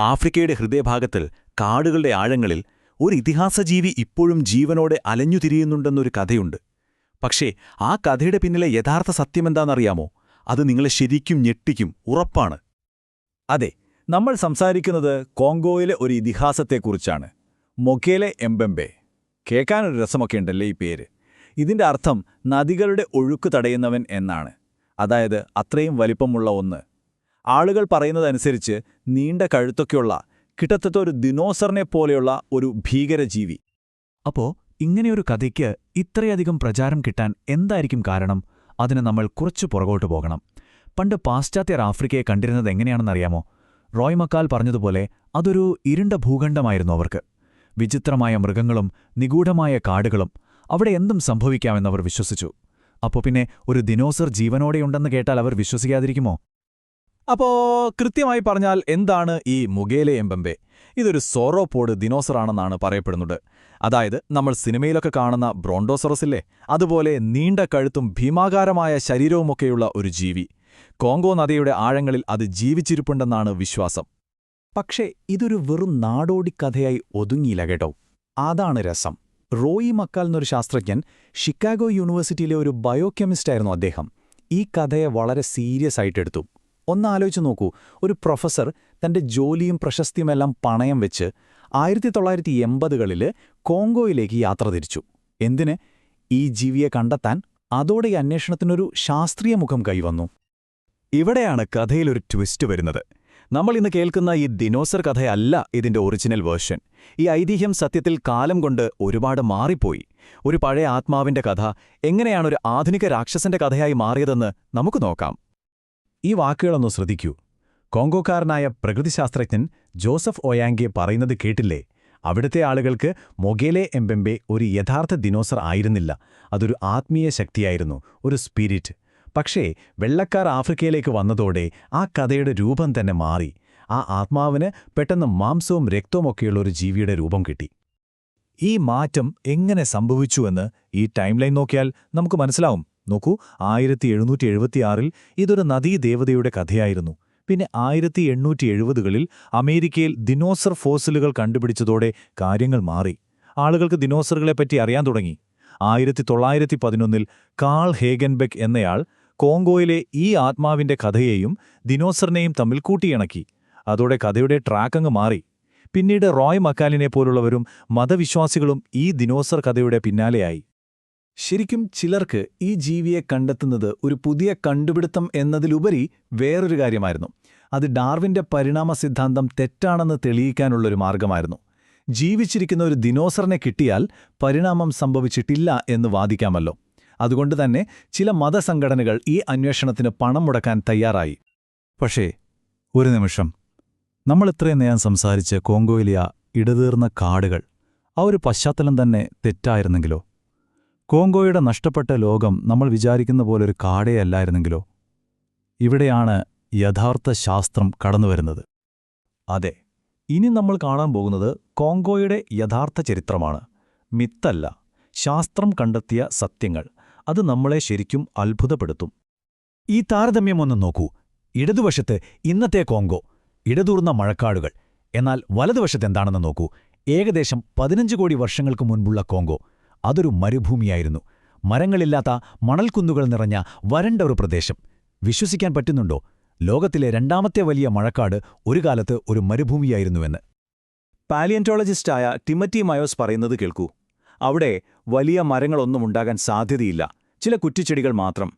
ആഫ്രിക്കയുടെ ഹൃദയഭാഗത്തിൽ കാടുകളുടെ ആഴങ്ങളിൽ ഒരു ഇതിഹാസജീവി ഇപ്പോഴും ജീവനോടെ അലഞ്ഞുതിരിയുന്നുണ്ടെന്നൊരു കഥയുണ്ട്. പക്ഷേ ആ കഥയുടെ പിന്നിലെ യഥാർത്ഥ സത്യമെന്താണെന്നറിയാമോ? അത് നിങ്ങളെ ശരിക്കും ഞെട്ടിക്കും ഉറപ്പാണ്. അതെ നമ്മൾ സംസാരിക്കുന്നത് കോങ്കോയിലെ ഒരു ഇതിഹാസത്തെക്കുറിച്ചാണ്. മൊക്കേലെ എംബെംബെ കേൾക്കാനൊരു രസമൊക്കെ ഉണ്ടല്ലേ ഈ പേര്? ഇതിന്റെ അർത്ഥം നദികളുടെ ഒഴുക്ക് തടയുന്നവൻ എന്നാണ്. അതായത് അത്രയും വലിപ്പമുള്ള ഒന്ന്. ആളുകൾ പറയുന്നതനുസരിച്ച് നീണ്ട കഴുത്തൊക്കെയുള്ള കിട്ടത്തത്ത ഒരു ദിനോസറിനെ പോലെയുള്ള ഒരു ഭീകരജീവി. അപ്പോ ഇങ്ങനെയൊരു കഥയ്ക്ക് ഇത്രയധികം പ്രചാരം കിട്ടാൻ എന്തായിരിക്കും കാരണം? അതിന് നമ്മൾ കുറച്ചു പുറകോട്ട് പോകണം. പണ്ട് പാശ്ചാത്യർ ആഫ്രിക്കയെ കണ്ടിരുന്നത് എങ്ങനെയാണെന്നറിയാമോ? റോയ് മക്കാൽ പറഞ്ഞതുപോലെ അതൊരു ഇരുണ്ട ഭൂഖണ്ഡമായിരുന്നു അവർക്ക്. വിചിത്രമായ മൃഗങ്ങളും നിഗൂഢമായ കാടുകളും അവിടെ എന്തും സംഭവിക്കാമെന്നവർ വിശ്വസിച്ചു. അപ്പോൾ പിന്നെ ഒരു ദിനോസർ ജീവനോടെയുണ്ടെന്ന് കേട്ടാൽ അവർ വിശ്വസിക്കാതിരിക്കുമോ? അപ്പോ കൃത്യമായി പറഞ്ഞാൽ എന്താണ് ഈ മുഗേലെ എംബെമ്പെ? ഇതൊരു സോറോപോഡ് ദിനോസറാണെന്നാണ് പറയപ്പെടുന്നത്. അതായത് നമ്മൾ സിനിമയിലൊക്കെ കാണുന്ന ബ്രോണ്ടോസറസില്ലേ അതുപോലെ നീണ്ട കഴുത്തും ഭീമാകാരമായ ശരീരവുമൊക്കെയുള്ള ഒരു ജീവി. കോങ്കോ നദിയുടെ ആഴങ്ങളിൽ അത് ജീവിച്ചിരിപ്പുണ്ടെന്നാണ് വിശ്വാസം. പക്ഷേ ഇതൊരു വെറും നാടോടി കഥയായി ഒതുങ്ങിയില്ല കേട്ടോ. അതാണ് രസം. റോയി മക്കാൽ എന്നൊരു ശാസ്ത്രജ്ഞൻ ഷിക്കാഗോ യൂണിവേഴ്സിറ്റിയിലെ ഒരു ബയോകെമിസ്റ്റായിരുന്നു അദ്ദേഹം. ഈ കഥയെ വളരെ സീരിയസ് ആയിട്ടെടുത്തു ഒന്ന് ആലോചിച്ച് നോക്കൂ. ഒരു പ്രൊഫസർ തന്റെ ജോലിയും പ്രശസ്തിയുമെല്ലാം പണയം വെച്ച് ആയിരത്തി തൊള്ളായിരത്തി എൺപതുകളിൽ കോങ്കോയിലേക്ക് യാത്ര തിരിച്ചു. എന്തിന്? ഈ ജീവിയെ കണ്ടെത്താൻ അതോടെ ഈ അന്വേഷണത്തിനൊരു ശാസ്ത്രീയ മുഖം കൈവന്നു. ഇവിടെയാണ് കഥയിലൊരു ട്വിസ്റ്റ് വരുന്നത്. നമ്മൾ ഇന്ന് കേൾക്കുന്ന ഈ ദിനോസർ കഥയല്ല ഇതിന്റെ ഒറിജിനൽ വേർഷൻ. ഈ ഐതിഹ്യം സത്യത്തിൽ കാലം കൊണ്ട് ഒരുപാട് മാറിപ്പോയി. ഒരു പഴയ ആത്മാവിന്റെ കഥ എങ്ങനെയാണൊരു ആധുനിക രാക്ഷസന്റെ കഥയായി മാറിയതെന്ന് നമുക്ക് നോക്കാം. ഈ വാക്കുകളൊന്ന് ശ്രദ്ധിക്കൂ. കോങ്കോക്കാരനായ പ്രകൃതിശാസ്ത്രജ്ഞൻ ജോസഫ് ഒയാങ്കെ പറയുന്നത് കേട്ടില്ലേ? അവിടുത്തെ ആളുകൾക്ക് മൊഗേലെ എംബെമ്പെ ഒരു യഥാർത്ഥ ദിനോസർ ആയിരുന്നില്ല. അതൊരു ആത്മീയ ശക്തിയായിരുന്നു ഒരു സ്പിരിറ്റ് പക്ഷേ വെള്ളക്കാർ ആഫ്രിക്കയിലേക്ക് വന്നതോടെ ആ കഥയുടെ രൂപം തന്നെ മാറി. ആ ആത്മാവിന് പെട്ടെന്ന് മാംസവും രക്തവുമൊക്കെയുള്ള ഒരു ജീവിയുടെ രൂപം കിട്ടി. ഈ മാറ്റം എങ്ങനെ സംഭവിച്ചുവെന്ന് ഈ ടൈംലൈൻ നോക്കിയാൽ നമുക്ക് മനസ്സിലാവും. നോക്കൂ ആയിരത്തി എഴുന്നൂറ്റി എഴുപത്തിയാറിൽ ഇതൊരു നദീദേവതയുടെ കഥയായിരുന്നു. പിന്നെ ആയിരത്തി എണ്ണൂറ്റി എഴുപതുകളിൽ അമേരിക്കയിൽ ദിനോസർ ഫോസിലുകൾ കണ്ടുപിടിച്ചതോടെ കാര്യങ്ങൾ മാറി. ആളുകൾക്ക് ദിനോസറുകളെപ്പറ്റി അറിയാൻ തുടങ്ങി. ആയിരത്തി തൊള്ളായിരത്തി പതിനൊന്നിൽ കാൾ ഹേഗൻബെക് എന്നയാൾ കോങ്കോയിലെ ഈ ആത്മാവിന്റെ കഥയെയും ദിനോസറിനെയും തമ്മിൽ കൂട്ടിയിണക്കി. അതോടെ കഥയുടെ ട്രാക്കങ്ങ് മാറി. പിന്നീട് റോയ് മക്കാലിനെ പോലുള്ളവരും മതവിശ്വാസികളും ഈ ദിനോസർ കഥയുടെ പിന്നാലെയായി. ശരിക്കും ചിലർക്ക് ഈ ജീവിയെ കണ്ടെത്തുന്നത് ഒരു പുതിയ കണ്ടുപിടുത്തം എന്നതിലുപരി വേറൊരു കാര്യമായിരുന്നു. അത് ഡാർവിന്റെ പരിണാമ സിദ്ധാന്തം തെറ്റാണെന്ന് തെളിയിക്കാനുള്ളൊരു മാർഗമായിരുന്നു ജീവിച്ചിരിക്കുന്ന ഒരു ദിനോസറിനെ കിട്ടിയാൽ പരിണാമം സംഭവിച്ചിട്ടില്ല എന്ന് വാദിക്കാമല്ലോ. അതുകൊണ്ട് തന്നെ ചില മതസംഘടനകൾ ഈ അന്വേഷണത്തിന് പണം മുടക്കാൻ തയ്യാറായി. പക്ഷേ ഒരു നിമിഷം. നമ്മൾ ഇത്രയും നേരം സംസാരിച്ച് കോങ്കോയിലെ ഇടതീർന്ന കാടുകൾ ആ ഒരു പശ്ചാത്തലം തന്നെ തെറ്റായിരുന്നെങ്കിലോ? കോങ്കോയുടെ നഷ്ടപ്പെട്ട ലോകം നമ്മൾ വിചാരിക്കുന്ന പോലൊരു കാടേയല്ലായിരുന്നെങ്കിലോ? ഇവിടെയാണ് യഥാർത്ഥ ശാസ്ത്രം കടന്നുവരുന്നത്. അതെ ഇനി നമ്മൾ കാണാൻ പോകുന്നത് കോങ്കോയുടെ യഥാർത്ഥ ചരിത്രമാണ്. മിത്തല്ല ശാസ്ത്രം കണ്ടെത്തിയ സത്യങ്ങൾ അത് നമ്മളെ ശരിക്കും അത്ഭുതപ്പെടുത്തും. ഈ താരതമ്യം ഒന്ന് നോക്കൂ. ഇടതുവശത്ത് ഇന്നത്തെ കോങ്കോ ഇടതൂർന്ന മഴക്കാടുകൾ. എന്നാൽ വലതുവശത്ത് എന്താണെന്ന് നോക്കൂ. ഏകദേശം പതിനഞ്ച് കോടി വർഷങ്ങൾക്ക് മുൻപുള്ള കോങ്കോ. അതൊരു മരുഭൂമിയായിരുന്നു. മരങ്ങളില്ലാത്ത മണൽക്കുന്നുകൾ നിറഞ്ഞ വരണ്ട ഒരു പ്രദേശം. വിശ്വസിക്കാൻ പറ്റുന്നുണ്ടോ? ലോകത്തിലെ രണ്ടാമത്തെ വലിയ മഴക്കാട് ഒരു കാലത്ത് ഒരു മരുഭൂമിയായിരുന്നുവെന്ന്. പാലിയന്റോളജിസ്റ്റായ ടിമറ്റി മയോസ് പറയുന്നത് കേൾക്കൂ. അവിടെ വലിയ മരങ്ങളൊന്നും ഉണ്ടാകാൻ സാധ്യതയില്ല. ചില കുറ്റിച്ചെടികൾ മാത്രം.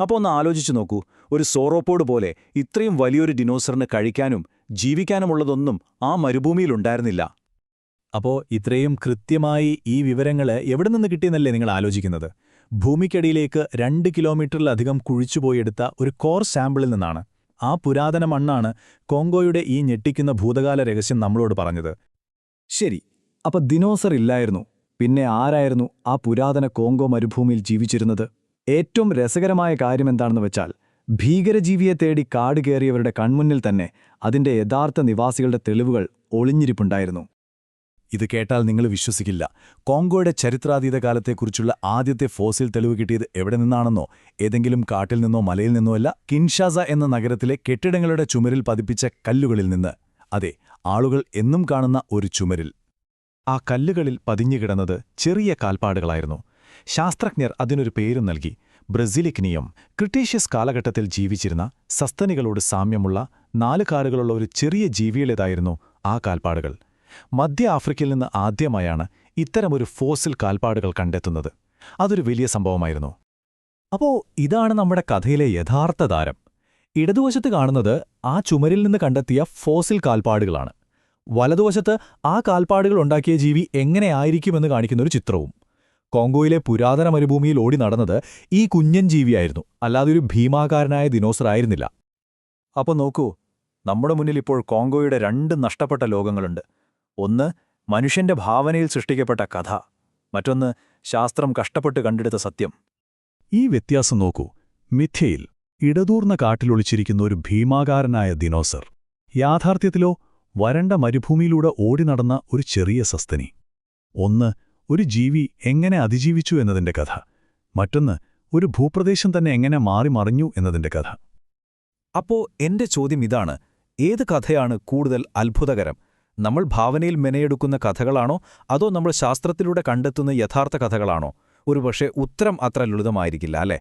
അപ്പോൾ ഒന്ന് ആലോചിച്ചു നോക്കൂ. ഒരു സോറോപ്പോഡ് പോലെ ഇത്രയും വലിയൊരു ഡിനോസറിന് കഴിക്കാനും ജീവിക്കാനുമുള്ളതൊന്നും ആ മരുഭൂമിയിലുണ്ടായിരുന്നില്ല അപ്പോ ഇത്രയും കൃത്യമായി ഈ വിവരങ്ങൾ എവിടെ നിന്ന് കിട്ടിയെന്നല്ലേ നിങ്ങൾ ആലോചിക്കുന്നത്? ഭൂമിക്കടിയിലേക്ക് രണ്ട് കിലോമീറ്ററിലധികം കുഴിച്ചുപോയെടുത്ത ഒരു കോർ സാമ്പിളിൽ നിന്നാണ്. ആ പുരാതന മണ്ണാണ് കോങ്കോയുടെ ഈ ഞെട്ടിക്കുന്ന ഭൂതകാല രഹസ്യം നമ്മളോട് പറഞ്ഞത്. ശരി അപ്പൊ ദിനോസർ ഇല്ലായിരുന്നു. പിന്നെ ആരായിരുന്നു ആ പുരാതന കോങ്കോ മരുഭൂമിയിൽ ജീവിച്ചിരുന്നത്? ഏറ്റവും രസകരമായ കാര്യമെന്താണെന്ന് വെച്ചാൽ ഭീകരജീവിയെ തേടി കാട് കയറിയവരുടെ കൺമുന്നിൽ തന്നെ അതിന്റെ യഥാർത്ഥ നിവാസികളുടെ തെളിവുകൾ ഒളിഞ്ഞിരിപ്പുണ്ടായിരുന്നു. ഇത് കേട്ടാൽ നിങ്ങൾ വിശ്വസിക്കില്ല. കോങ്കോയുടെ ചരിത്രാതീത കാലത്തെക്കുറിച്ചുള്ള ആദ്യത്തെ ഫോസിൽ തെളിവ് കിട്ടിയത് എവിടെ നിന്നാണെന്നോ ഏതെങ്കിലും കാട്ടിൽ നിന്നോ മലയിൽ നിന്നോ അല്ല കിൻഷാസ എന്ന നഗരത്തിലെ കെട്ടിടങ്ങളുടെ ചുമരിൽ പതിപ്പിച്ച കല്ലുകളിൽ നിന്ന്. അതെ ആളുകൾ എന്നും കാണുന്ന ഒരു ചുമരിൽ. ആ കല്ലുകളിൽ പതിഞ്ഞുകിടന്നത് ചെറിയ കാൽപ്പാടുകളായിരുന്നു. ശാസ്ത്രജ്ഞർ അതിനൊരു പേരും നൽകി. ബ്രസീലിക്നിയം ക്രിട്ടീഷ്യസ് കാലഘട്ടത്തിൽ ജീവിച്ചിരുന്ന സസ്തനികളോട് സാമ്യമുള്ള നാല് കാലുകളുള്ള ഒരു ചെറിയ ജീവിയുടേതായിരുന്നു ആ കാൽപ്പാടുകൾ. മധ്യ ആഫ്രിക്കയിൽ നിന്ന് ആദ്യമായാണ് ഇത്തരമൊരു ഫോസിൽ കാൽപ്പാടുകൾ കണ്ടെത്തുന്നത്. അതൊരു വലിയ സംഭവമായിരുന്നു. അപ്പോ ഇതാണ് നമ്മുടെ കഥയിലെ യഥാർത്ഥ താരം. ഇടതുവശത്ത് കാണുന്നത് ആ ചുമരിൽ നിന്ന് കണ്ടെത്തിയ ഫോസിൽ കാൽപ്പാടുകളാണ്. വലതുവശത്ത് ആ കാൽപ്പാടുകൾ ഉണ്ടാക്കിയ ജീവി എങ്ങനെയായിരിക്കുമെന്ന് കാണിക്കുന്ന ഒരു ചിത്രവും. കോങ്കോയിലെ പുരാതന മരുഭൂമിയിൽ ഓടി നടന്നത് ഈ കുഞ്ഞൻ ജീവിയായിരുന്നു. അല്ലാതെ ഒരു ഭീമാകാരനായ ദിനോസർ ആയിരുന്നില്ല. അപ്പോൾ നോക്കൂ നമ്മുടെ മുന്നിൽ ഇപ്പോൾ കോങ്കോയുടെ രണ്ട് നഷ്ടപ്പെട്ട ലോകങ്ങളുണ്ട്. ഒന്ന് മനുഷ്യന്റെ ഭാവനയിൽ സൃഷ്ടിക്കപ്പെട്ട കഥ. മറ്റൊന്ന് ശാസ്ത്രം കഷ്ടപ്പെട്ട് കണ്ടെടുത്ത സത്യം. ഈ വ്യത്യാസം നോക്കൂ. മിഥ്യയിൽ ഇടതൂർന്ന കാട്ടിലൊളിച്ചിരിക്കുന്ന ഒരു ഭീമാകാരനായ ദിനോസർ. യാഥാർത്ഥ്യത്തിലോ വരണ്ട മരുഭൂമിയിലൂടെ ഓടി നടന്ന ഒരു ചെറിയ സസ്തനി. ഒന്ന് ഒരു ജീവി എങ്ങനെ അതിജീവിച്ചു എന്നതിന്റെ കഥ. മറ്റൊന്ന് ഒരു ഭൂപ്രദേശം തന്നെ എങ്ങനെ മാറി മറിഞ്ഞു എന്നതിന്റെ കഥ. അപ്പോ എന്റെ ചോദ്യം ഇതാണ്. ഏത് കഥയാണ് കൂടുതൽ അത്ഭുതകരം? നമ്മൾ ഭാവനയിൽ മെനയെടുക്കുന്ന കഥകളാണോ? അതോ നമ്മൾ ശാസ്ത്രത്തിലൂടെ കണ്ടെത്തുന്ന യഥാർത്ഥ കഥകളാണോ? ഒരുപക്ഷെ ഉത്തരം അത്ര ലളിതമായിരിക്കില്ല അല്ലേ?